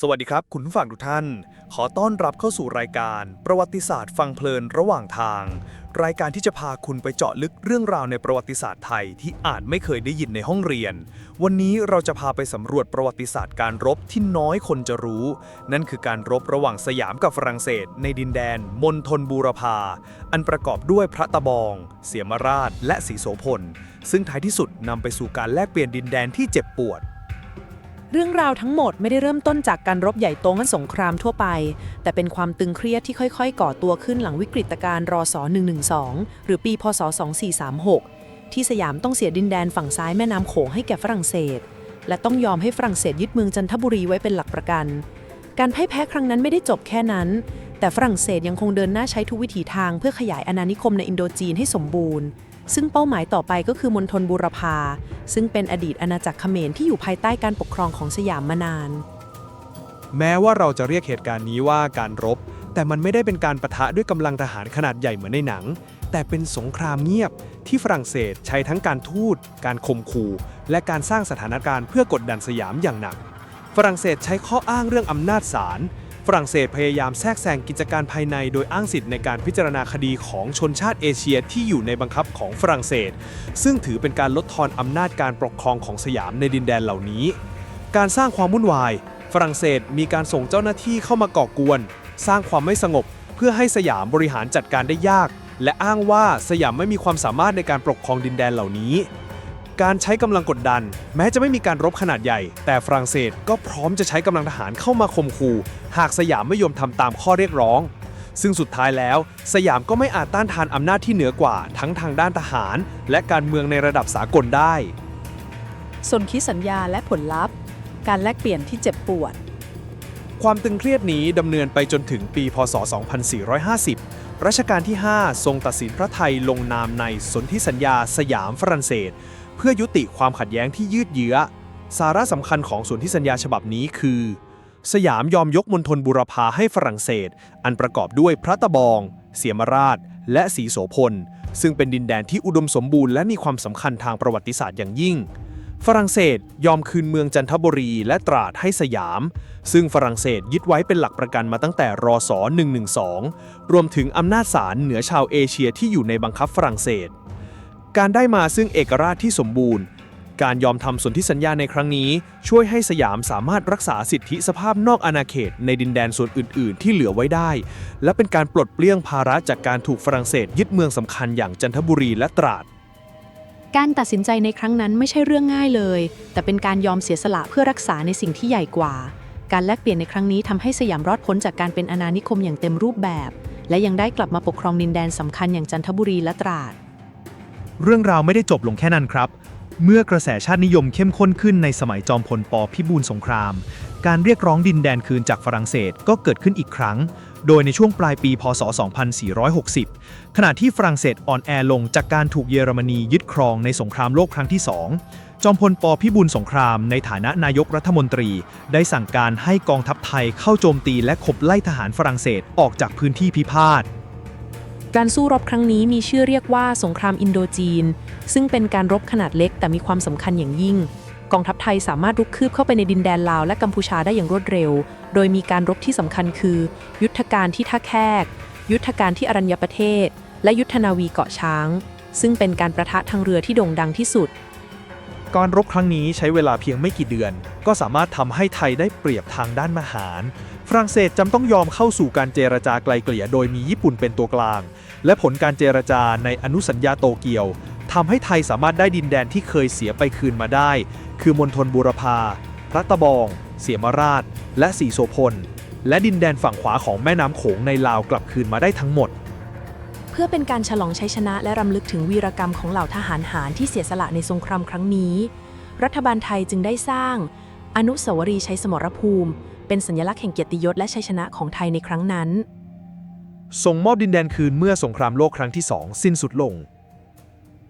สวัสดีครับ คุณผู้ฟังทุกท่าน ขอต้อนรับเข้าสู่รายการประวัติศาสตร์ฟังเพลินระหว่างทาง รายการที่จะพาคุณไปเจาะลึกเรื่องราวในประวัติศาสตร์ไทยที่อาจไม่เคยได้ยินในห้องเรียน วันนี้เราจะพาไปสำรวจประวัติศาสตร์การรบที่น้อยคนจะรู้ นั่นคือการรบระหว่างสยามกับฝรั่งเศส ในดินแดนมณฑลบูรพาอันประกอบด้วยพระตะบอง เสียมราช และศรีโสพลซึ่งท้ายที่สุดนำไปสู่การแลกเปลี่ยนดินแดนที่เจ็บปวด เรื่องราวทั้งหมดไม่ได้เริ่มต้นจากการรบใหญ่โตงั้นสงครามทั่วไป แต่เป็นความตึงเครียดที่ค่อยๆ ก่อตัวขึ้นหลังวิกฤตการณ์รศ112 หรือปีพศ 2436 ที่สยามต้องเสียดินแดนฝั่งซ้ายแม่น้ำโขงให้แก่ฝรั่งเศส และต้องยอมให้ฝรั่งเศสยึดเมืองจันทบุรีไว้เป็นหลักประกัน การพ่ายแพ้ครั้งนั้นไม่ได้จบแค่นั้น แต่ฝรั่งเศสยังคงเดินหน้าใช้ทุกวิถีทางเพื่อขยายอาณานิคมในอินโดจีนให้สมบูรณ์ ซึ่งเป้าหมายต่อไปก็คือมณฑลบูรพา ซึ่งเป็นอดีตอาณาจักรเขมรที่อยู่ภายใต้การปกครองของสยามมานาน แม้ว่าเราจะเรียกเหตุการณ์นี้ว่าการรบ แต่มันไม่ได้เป็นการประทะด้วยกำลังทหารขนาดใหญ่เหมือนในหนัง แต่เป็นสงครามเงียบที่ฝรั่งเศสใช้ทั้งการทูต การข่มขู่ และการสร้างสถานการณ์เพื่อกดดันสยามอย่างหนัก ฝรั่งเศสใช้ข้ออ้างเรื่องอำนาจศาล ฝรั่งเศสพยายามแทรกแซงกิจการภายในโดยอ้างสิทธิ์ในการพิจารณาคดีของชนชาติเอเชียที่อยู่ในบังคับของฝรั่งเศส ซึ่งถือเป็นการลดทอนอำนาจการปกครองของสยามในดินแดนเหล่านี้ การสร้างความวุ่นวาย ฝรั่งเศสมีการส่งเจ้าหน้าที่เข้ามาก่อกวน สร้างความไม่สงบ เพื่อให้สยามบริหารจัดการได้ยาก และอ้างว่าสยามไม่มีความสามารถในการปกครองดินแดนเหล่านี้ การใช้กำลังกดดัน แม้จะไม่มีการรบขนาดใหญ่ แต่ฝรั่งเศสก็พร้อมจะใช้กำลังทหารเข้ามาข่มขู่ หากสยามไม่ยอมทำตามข้อเรียกร้อง ซึ่งสุดท้ายแล้ว สยามก็ไม่อาจต้านทานอำนาจที่เหนือกว่าทั้งทางด้านทหาร และการเมืองในระดับสากลได้สนธิสัญญาและผลลัพธ์ การแลกเปลี่ยนที่เจ็บปวด ความตึงเครียดนี้ดำเนินไปจนถึงปี พศ 2450 รัชกาลที่ 5 ทรงตัดสินพระไทยลงนามในสนธิสัญญาสยามฝรั่งเศส เพื่อยุติความขัดแย้งที่ยืดเยื้อ สาระสำคัญของสนธิสัญญาฉบับนี้คือ สยามยอมยกมณฑลบุรพาให้ฝรั่งเศส อันประกอบด้วยพระตะบอง เสียมราช และศรีโสพล ซึ่งเป็นดินแดนที่อุดมสมบูรณ์และมีความสำคัญทางประวัติศาสตร์อย่างยิ่ง ฝรั่งเศสยอมคืนเมืองจันทบุรีและตราดให้สยาม ซึ่งฝรั่งเศสยึดไว้เป็นหลักประกันมาตั้งแต่รศ 112 รวมถึงอำนาจศาลเหนือชาวเอเชียที่อยู่ในบังคับฝรั่งเศส การได้มาซึ่งเอกราชที่สมบูรณ์ การยอมทำสนธิสัญญาในครั้งนี้ ช่วยให้สยามสามารถรักษาสิทธิสภาพนอกอาณาเขตในดินแดนส่วนอื่น ๆ ที่เหลือไว้ได้ และเป็นการปลดเปลื้องภาระจากการถูกฝรั่งเศสยึดเมืองสำคัญอย่างจันทบุรีและตราดการตัดสินใจในครั้งนั้นไม่ใช่เรื่องง่ายเลย แต่เป็นการยอมเสียสละเพื่อรักษาในสิ่งที่ใหญ่กว่า การแลกเปลี่ยนในครั้งนี้ทำให้สยามรอดพ้นจากการเป็นอาณานิคมอย่างเต็มรูปแบบ และยังได้กลับมาปกครองดินแดนสำคัญอย่างจันทบุรีและตราด เรื่องราวไม่ได้จบลงแค่นั้นครับ เมื่อกระแสชาตินิยมเข้มข้นขึ้นในสมัยจอมพลปพิบูลสงคราม การเรียกร้องดินแดนคืนจากฝรั่งเศสก็เกิดขึ้นอีกครั้ง โดยในช่วงปลายปี พศ 2460 ขณะที่ฝรั่งเศสอ่อนแอลงจากการถูกเยอรมนียึดครองในสงครามโลกครั้งที่ 2จอมพลปพิบูลสงครามในฐานะนายกรัฐมนตรี ได้สั่งการให้กองทัพไทยเข้าโจมตีและขบไล่ทหารฝรั่งเศสออกจากพื้นที่พิพาท การสู้รบครั้งนี้มีชื่อเรียกว่าสงครามอินโดจีน ซึ่งเป็นการรบขนาดเล็กแต่มีความสำคัญอย่างยิ่ง กองทัพไทยสามารถรุกคืบเข้าไปในดินแดนลาวและกัมพูชาได้อย่างรวดเร็ว โดยมีการรบที่สำคัญคือ ยุทธการที่ท่าแขกยุทธการที่อรัญญประเทศ และยุทธนาวีเกาะช้าง ซึ่งเป็นการประทะทางเรือที่โด่งดังที่สุด การรบครั้งนี้ใช้เวลาเพียงไม่กี่เดือน ก็สามารถทำให้ไทยได้เปรียบทางด้านมหาร ฝรั่งเศสจำต้องยอมเข้าสู่การเจรจาไกลเกลี่ยโดยมีญี่ปุ่นเป็นตัวกลาง และผลการเจรจาในอนุสัญญาโตเกียวทำให้ไทยสามารถได้ดินแดนที่เคยเสียไปคืนมาได้ คือมณฑลบูรพา พระตะบอง เสียมราช และสีโสพล และดินแดนฝั่งขวาของแม่น้ำโขงในลาวกลับคืนมาได้ทั้งหมด เพื่อเป็นการฉลองชัยชนะและรำลึกถึงวีรกรรมของเหล่าทหารหารที่เสียสละในสงครามครั้งนี้ รัฐบาลไทยจึงได้สร้าง อนุสาวรีย์ชัยสมรภูมิ เป็นสัญลักษณ์แห่งเกียรติยศและชัยชนะของไทยในครั้งนั้น ส่งมอบดินแดนคืนเมื่อสงครามโลกครั้งที่สองสิ้นสุดลง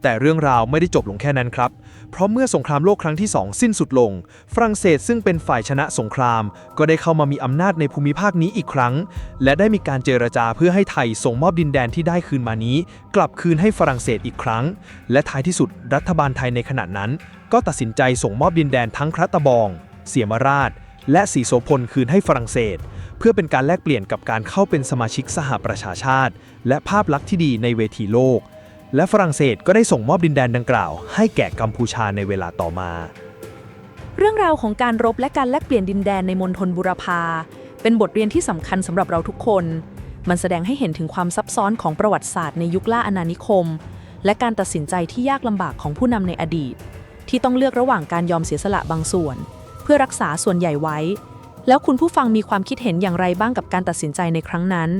แต่เรื่องราวไม่ได้จบลงแค่นั้นครับ เพราะเมื่อสงครามโลกครั้งที่ 2 สิ้นสุดลง ฝรั่งเศสซึ่งเป็นฝ่ายชนะสงคราม ก็ได้เข้ามามีอำนาจในภูมิภาคนี้อีกครั้ง และได้มีการเจรจาเพื่อให้ไทยส่งมอบดินแดนที่ได้คืนมานี้ กลับคืนให้ฝรั่งเศสอีกครั้ง และท้ายที่สุดรัฐบาลไทยในขณะนั้น ก็ตัดสินใจส่งมอบดินแดนทั้งพระตะบอง เสียมราช และสีโสพลคืนให้ฝรั่งเศส เพื่อเป็นการแลกเปลี่ยนกับการเข้าเป็นสมาชิกสหประชาชาติ และภาพลักษณ์ที่ดีในเวทีโลก และฝรั่งเศสก็ได้ส่งมอบดินแดนดังกล่าว ให้แก่กัมพูชาในเวลาต่อมา เรื่องราวของการรบและการแลกเปลี่ยนดินแดนในมณฑลบุรพา เป็นบทเรียนที่สำคัญสำหรับเราทุกคน มันแสดงให้เห็นถึงความซับซ้อนของประวัติศาสตร์ในยุคล่าอาณานิคม และการตัดสินใจที่ยากลำบากของผู้นำในอดีต ที่ต้องเลือกระหว่างการยอมเสียสละบางส่วน เพื่อรักษาส่วนใหญ่ไว้ แล้วคุณผู้ฟังมีความคิดเห็นอย่างไรบ้างกับการตัดสินใจในครั้งนั้น